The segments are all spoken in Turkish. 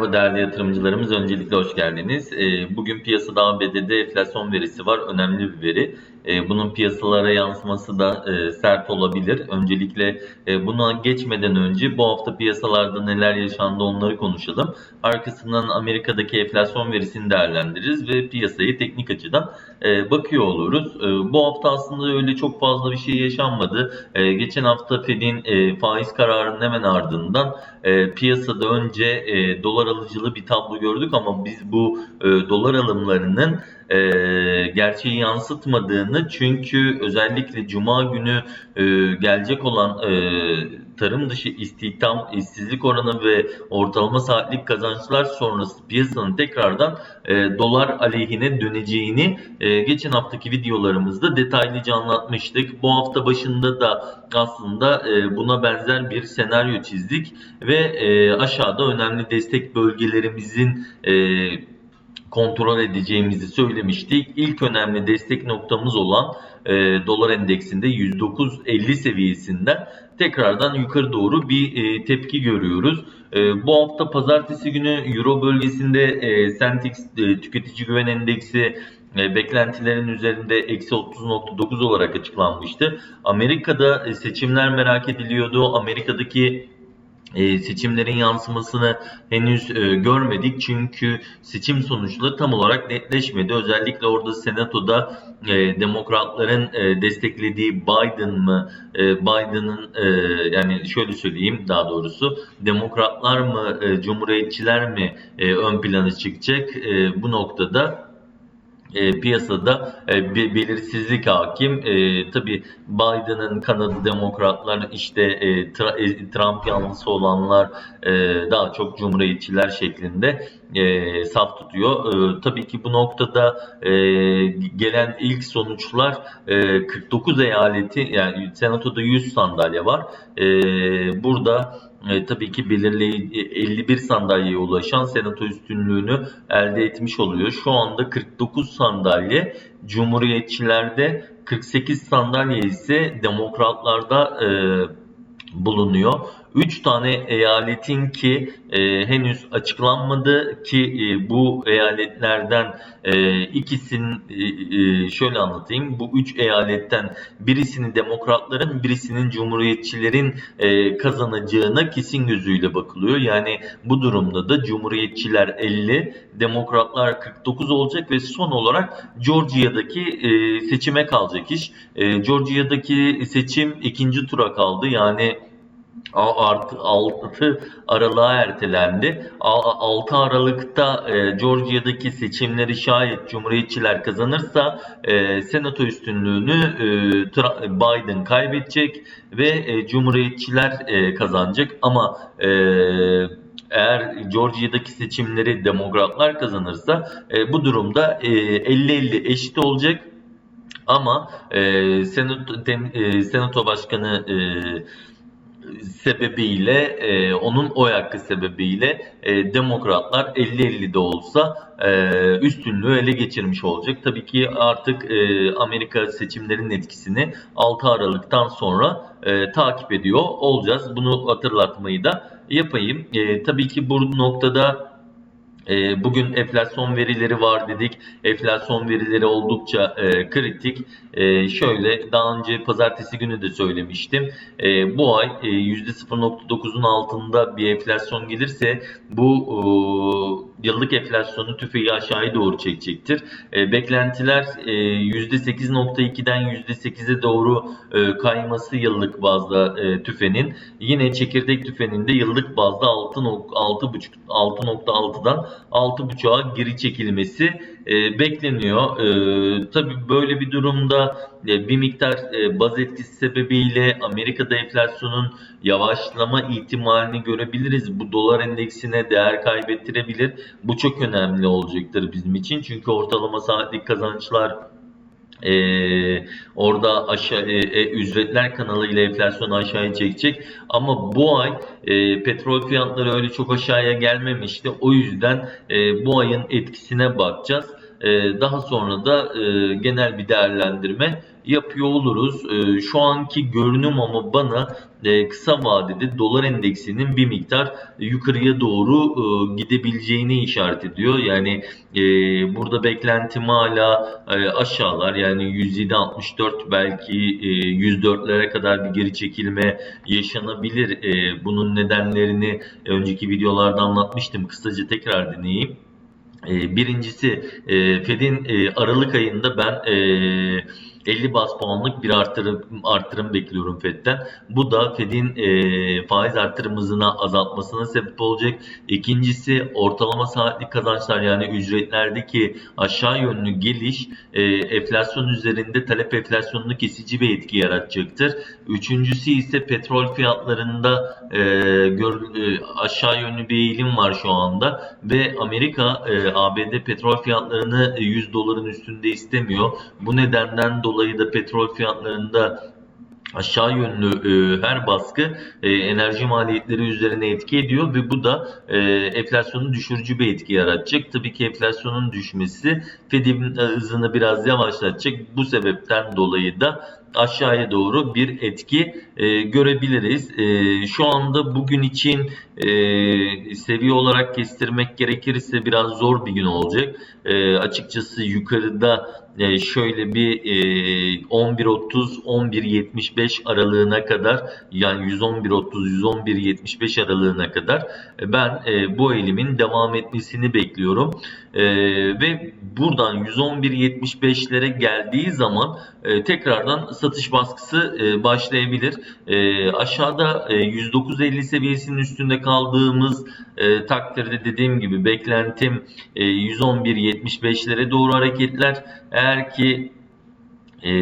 Merhaba değerli yatırımcılarımız. Öncelikle hoş geldiniz. Ee, Bugün piyasada ABD'de enflasyon verisi var. Önemli bir veri. Ee, Bunun piyasalara yansıması da e, sert olabilir. Öncelikle e, buna geçmeden önce bu hafta piyasalarda neler yaşandı onları konuşalım. Arkasından Amerika'daki enflasyon verisini değerlendiririz ve piyasayı teknik açıdan e, bakıyor oluruz. Bu hafta aslında öyle çok fazla bir şey yaşanmadı. Geçen hafta Fed'in faiz kararının hemen ardından piyasada önce dolar alıcılı bir tablo gördük ama biz bu e, dolar alımlarının e, gerçeği yansıtmadığını çünkü özellikle Cuma günü e, gelecek olan e, tarım dışı istihdam, işsizlik oranı ve ortalama saatlik kazançlar sonrası piyasanın tekrardan e, dolar aleyhine döneceğini e, geçen haftaki videolarımızda detaylıca anlatmıştık. Bu hafta başında da aslında e, buna benzer bir senaryo çizdik ve e, aşağıda önemli destek bölgelerimizin e, kontrol edeceğimizi söylemiştik. İlk önemli destek noktamız olan e, dolar endeksinde 109.50 seviyesinden tekrardan yukarı doğru bir e, tepki görüyoruz. E, bu hafta pazartesi günü Euro bölgesinde e, Sentix e, tüketici güven endeksi e, beklentilerin üzerinde eksi 30.9 olarak açıklanmıştı. Amerika'da e, seçimler merak ediliyordu. Amerika'daki e, seçimlerin yansımasını henüz e, görmedik çünkü seçim sonuçları tam olarak netleşmedi. Özellikle orada senatoda e, demokratların e, desteklediği Biden mı e, Biden'ın yani şöyle söyleyeyim daha doğrusu demokratlar mı cumhuriyetçiler mi ön plana çıkacak bu noktada e, piyasada e, bir belirsizlik hakim. E, Tabi Biden'ın kanadı demokratlar işte e, Tra- e, Trump yanlısı olanlar e, daha çok cumhuriyetçiler şeklinde e, saf tutuyor. E, tabii ki bu noktada e, gelen ilk sonuçlar e, 49 eyaleti yani senatoda 100 sandalye var. E, burada e, tabii ki belirleyici 51 sandalyeye ulaşan senato üstünlüğünü elde etmiş oluyor. Şu anda 49 sandalye Cumhuriyetçilerde 48 sandalye ise demokratlarda e, bulunuyor. 3 tane eyaletin ki e, henüz açıklanmadı ki e, bu eyaletlerden e, ikisinin e, e, şöyle anlatayım. Bu 3 eyaletten birisini demokratların birisinin cumhuriyetçilerin e, kazanacağına kesin gözüyle bakılıyor. Yani bu durumda da cumhuriyetçiler 50, demokratlar 49 olacak ve son olarak Georgia'daki e, seçime kalacak iş. E, Georgia'daki seçim ikinci tura kaldı. Yani artı 6 Aralık'a ertelendi. 6 Aralık'ta e, Georgia'daki seçimleri şayet Cumhuriyetçiler kazanırsa e, senato üstünlüğünü e, Biden kaybedecek ve e, Cumhuriyetçiler kazanacak ama eğer Georgia'daki seçimleri demokratlar kazanırsa bu durumda e, 50-50 eşit olacak ama e, senato, tem, e, senato başkanı e, sebebiyle e, onun oy hakkı sebebiyle e, demokratlar 50-50 de olsa e, üstünlüğü ele geçirmiş olacak. Tabii ki artık e, Amerika seçimlerinin etkisini 6 Aralık'tan sonra e, takip ediyor olacağız. Bunu hatırlatmayı da yapayım. E, tabii ki bu noktada e, Bugün enflasyon verileri var dedik. Enflasyon verileri oldukça e, kritik. E, şöyle daha önce pazartesi günü de söylemiştim. E, bu ay e, %0.9'un altında bir enflasyon gelirse bu e, yıllık enflasyonu tüfeği aşağıya doğru çekecektir. E, beklentiler e, %8.2'den %8'e doğru e, kayması yıllık bazda e, tüfenin. Yine çekirdek tüfenin de yıllık bazda 6.5 6.6'dan 6.5'a geri çekilmesi e, bekleniyor. E, tabii böyle bir durumda e, bir miktar e, baz etkisi sebebiyle Amerika'da enflasyonun yavaşlama ihtimalini görebiliriz. Bu dolar endeksine değer kaybettirebilir. Bu çok önemli olacaktır bizim için. Çünkü ortalama saatlik kazançlar ee, orada aşağı e, e, ücretler kanalıyla enflasyonu aşağıya çekecek. Ama bu ay e, petrol fiyatları öyle çok aşağıya gelmemişti. O yüzden e, bu ayın etkisine bakacağız. e, daha sonra da e, genel bir değerlendirme yapıyor oluruz. E, şu anki görünüm ama bana e, kısa vadede dolar endeksinin bir miktar yukarıya doğru e, gidebileceğini işaret ediyor. Yani burada beklentim hala aşağılar yani 107.64 belki e, 104'lere kadar bir geri çekilme yaşanabilir. Bunun nedenlerini önceki videolarda anlatmıştım. Kısaca tekrar dinleyeyim. E, birincisi e, Fed'in e, Aralık ayında ben e, 50 bas puanlık bir artırım, artırım bekliyorum Fed'den. Bu da Fed'in e, faiz artırım azaltmasına sebep olacak. İkincisi ortalama saatlik kazançlar yani ücretlerdeki aşağı yönlü geliş e, enflasyon üzerinde talep enflasyonunu kesici bir etki yaratacaktır. Üçüncüsü ise petrol fiyatlarında e, gör, e, aşağı yönlü bir eğilim var şu anda ve Amerika e, ABD petrol fiyatlarını 100 doların üstünde istemiyor. Bu nedenden dolayı da petrol fiyatlarında aşağı yönlü e, her baskı e, enerji maliyetleri üzerine etki ediyor ve bu da e, enflasyonu düşürücü bir etki yaratacak. Tabii ki enflasyonun düşmesi Fed'in hızını biraz yavaşlatacak. Bu sebepten dolayı da aşağıya doğru bir etki e, görebiliriz. E, şu anda bugün için e, seviye olarak kestirmek gerekirse biraz zor bir gün olacak. E, açıkçası yukarıda e, şöyle bir e, 11.30-11.75 aralığına kadar yani 111.30-111.75 aralığına kadar e, ben e, bu eğilimin devam etmesini bekliyorum. E, ve buradan 111.75'lere geldiği zaman e, tekrardan satış baskısı e, başlayabilir. E, aşağıda e, 109.50 seviyesinin üstünde kaldığımız e, takdirde dediğim gibi beklentim e, 111.75'lere doğru hareketler. Eğer ki e,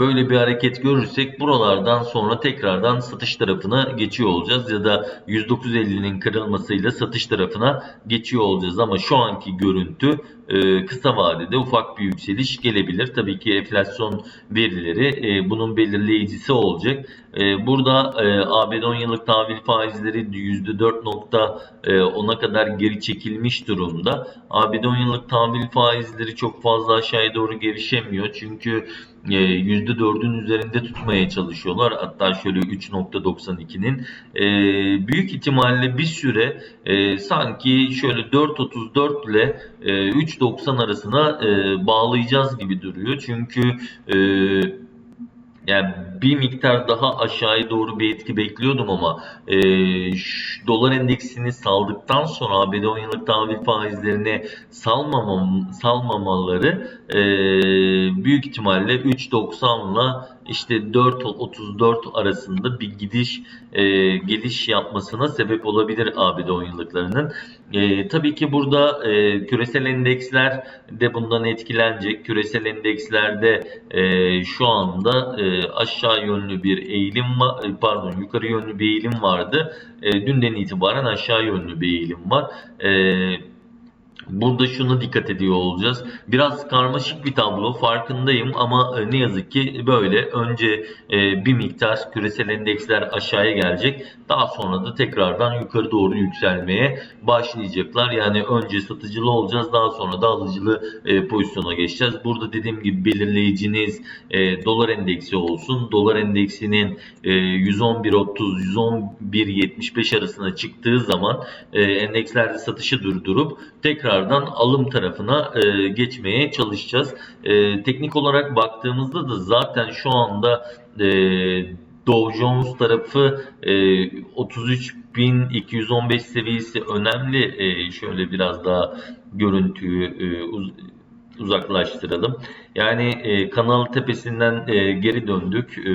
böyle bir hareket görürsek buralardan sonra tekrardan satış tarafına geçiyor olacağız ya da 109.50'nin kırılmasıyla satış tarafına geçiyor olacağız ama şu anki görüntü e, kısa vadede ufak bir yükseliş gelebilir. Tabii ki enflasyon verileri e, bunun belirleyicisi olacak. E, burada ABD 10 yıllık tahvil faizleri %4.10'a kadar geri çekilmiş durumda. ABD 10 yıllık tahvil faizleri çok fazla aşağıya doğru gevşemiyor. Çünkü %4'ün üzerinde tutmaya çalışıyorlar. Hatta şöyle 3.92'nin büyük ihtimalle bir süre sanki şöyle 4.34 ile 3.90 arasına bağlayacağız gibi duruyor. Çünkü yani bir miktar daha aşağıya doğru bir etki bekliyordum ama e, dolar endeksini saldıktan sonra ABD 10 yıllık tahvil faizlerini salmamam, salmamaları e, büyük ihtimalle 3.90 işte 4.34 arasında bir gidiş e, geliş yapmasına sebep olabilir ABD 10 yıllıklarının. E, tabii ki burada e, küresel endeksler de bundan etkilenecek. Küresel endekslerde e, şu anda e, aşağı yönlü bir eğilim var, pardon yukarı yönlü bir eğilim vardı. E, dünden itibaren aşağı yönlü bir eğilim var. E, Burada şunu dikkat ediyor olacağız. Biraz karmaşık bir tablo farkındayım ama e, ne yazık ki böyle. Önce e, bir miktar küresel endeksler aşağıya gelecek. Daha sonra da tekrardan yukarı doğru yükselmeye başlayacaklar. Yani önce satıcılı olacağız daha sonra da alıcılı e, pozisyona geçeceğiz. Burada dediğim gibi belirleyiciniz dolar endeksi olsun. Dolar endeksinin 111.30-111.75 arasına çıktığı zaman endekslerde satışı durdurup tekrar tekrardan alım tarafına e, geçmeye çalışacağız. E, teknik olarak baktığımızda da zaten şu anda e, Dow Jones tarafı e, 33.215 seviyesi önemli. E, şöyle biraz daha görüntüyü e, uz uzaklaştıralım. Yani e, kanal tepesinden e, geri döndük. E,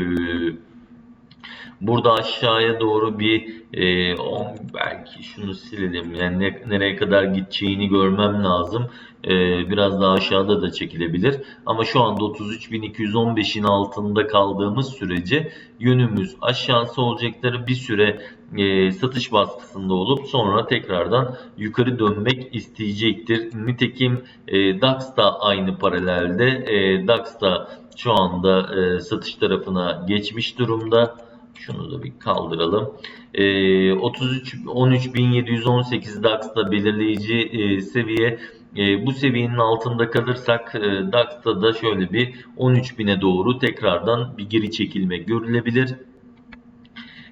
Burada aşağıya doğru bir e, on, belki şunu silelim. Yani ne, nereye kadar gideceğini görmem lazım. E, biraz daha aşağıda da çekilebilir. Ama şu anda 33.215'in altında kaldığımız sürece yönümüz aşağısı olacakları bir süre e, satış baskısında olup sonra tekrardan yukarı dönmek isteyecektir. Nitekim e, DAX da aynı paralelde. E, DAX da şu anda e, satış tarafına geçmiş durumda. Şunu da bir kaldıralım. E, 33 13718 DAX'ta belirleyici e, seviye E, bu seviyenin altında kalırsak e, DAX'ta da şöyle bir 13.000'e doğru tekrardan bir geri çekilme görülebilir.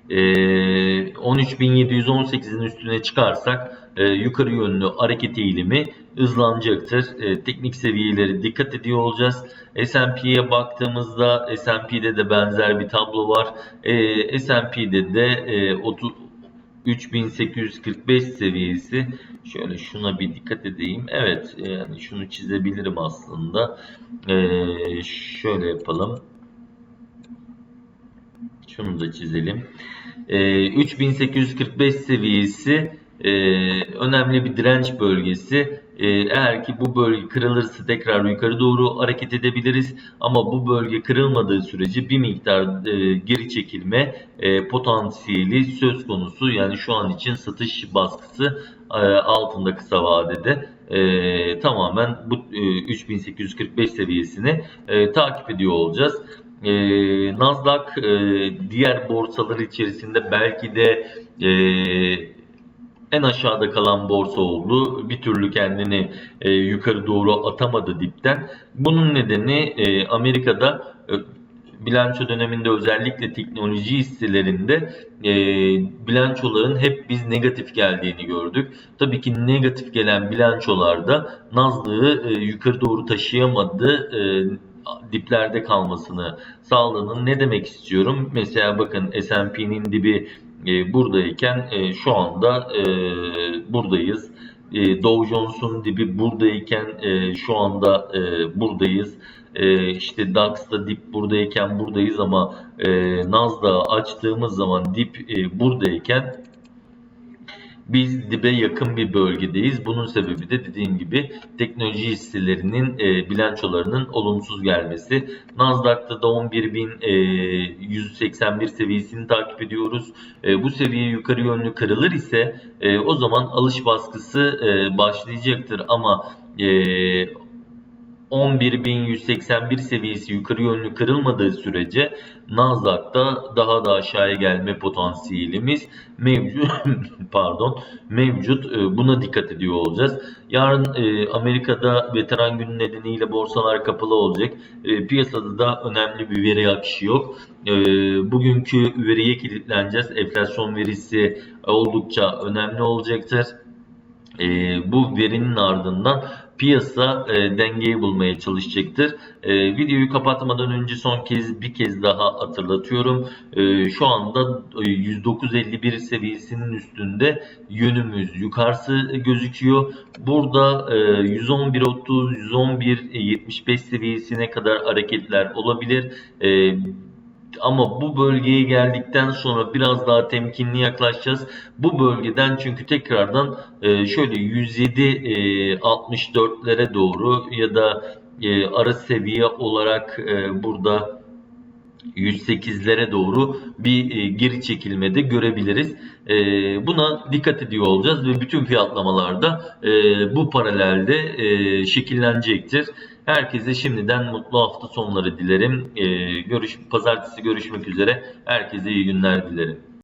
E, 13.718'in üstüne çıkarsak e, yukarı yönlü hareket eğilimi hızlanacaktır. E, teknik seviyeleri dikkat ediyor olacağız. S&P'ye baktığımızda S&P'de de benzer bir tablo var. E, S&P'de de e, 30 3845 seviyesi. Şöyle şuna bir dikkat edeyim. Evet yani şunu çizebilirim aslında. Ee, şöyle yapalım. Şunu da çizelim. Ee, 3845 seviyesi e, önemli bir direnç bölgesi. Ee, eğer ki bu bölge kırılırsa tekrar yukarı doğru hareket edebiliriz. Ama bu bölge kırılmadığı sürece bir miktar e, geri çekilme e, potansiyeli söz konusu. Yani şu an için satış baskısı e, altında kısa vadede e, tamamen bu e, 3845 seviyesini e, takip ediyor olacağız. E, Nasdaq e, diğer borsalar içerisinde belki de e, en aşağıda kalan borsa oldu. Bir türlü kendini e, yukarı doğru atamadı dipten. Bunun nedeni e, Amerika'da e, bilanço döneminde özellikle teknoloji hisselerinde e, bilançoların hep biz negatif geldiğini gördük. Tabii ki negatif gelen bilançolarda Nazlı'yı e, yukarı doğru taşıyamadı. E, diplerde kalmasını sağladığını ne demek istiyorum? Mesela bakın S&P'nin dibi e, buradayken e, şu anda e, buradayız. E, Dow Jones'un dibi buradayken e, şu anda e, buradayız. E, işte DAX'ta dip buradayken buradayız ama e, Nasdaq'ı açtığımız zaman dip e, buradayken biz dibe yakın bir bölgedeyiz. Bunun sebebi de dediğim gibi teknoloji hisselerinin e, bilançolarının olumsuz gelmesi. Nasdaq'ta da 11.181 e, seviyesini takip ediyoruz. E, bu seviye yukarı yönlü kırılır ise e, o zaman alış baskısı e, başlayacaktır ama e, 11.181 seviyesi yukarı yönlü kırılmadığı sürece Nasdaq'ta daha da aşağıya gelme potansiyelimiz mevcut. pardon mevcut. E, buna dikkat ediyor olacağız. Yarın e, Amerika'da veteran günü nedeniyle borsalar kapalı olacak. E, piyasada da önemli bir veri akışı yok. Bugünkü veriye kilitleneceğiz. Enflasyon verisi oldukça önemli olacaktır. Bu verinin ardından piyasa e, dengeyi bulmaya çalışacaktır. E, videoyu kapatmadan önce son kez bir kez daha hatırlatıyorum. E, şu anda e, 109.51 seviyesinin üstünde yönümüz yukarısı gözüküyor. Burada e, 111.30, 111.75 seviyesine kadar hareketler olabilir. E, ama bu bölgeye geldikten sonra biraz daha temkinli yaklaşacağız. Bu bölgeden çünkü tekrardan e, şöyle 107 64'lere e, doğru ya da e, ara seviye olarak burada 108'lere doğru bir geri çekilmede görebiliriz. Buna dikkat ediyor olacağız ve bütün fiyatlamalarda bu paralelde şekillenecektir. Herkese şimdiden mutlu hafta sonları dilerim. Ee, görüş, pazartesi görüşmek üzere. Herkese iyi günler dilerim.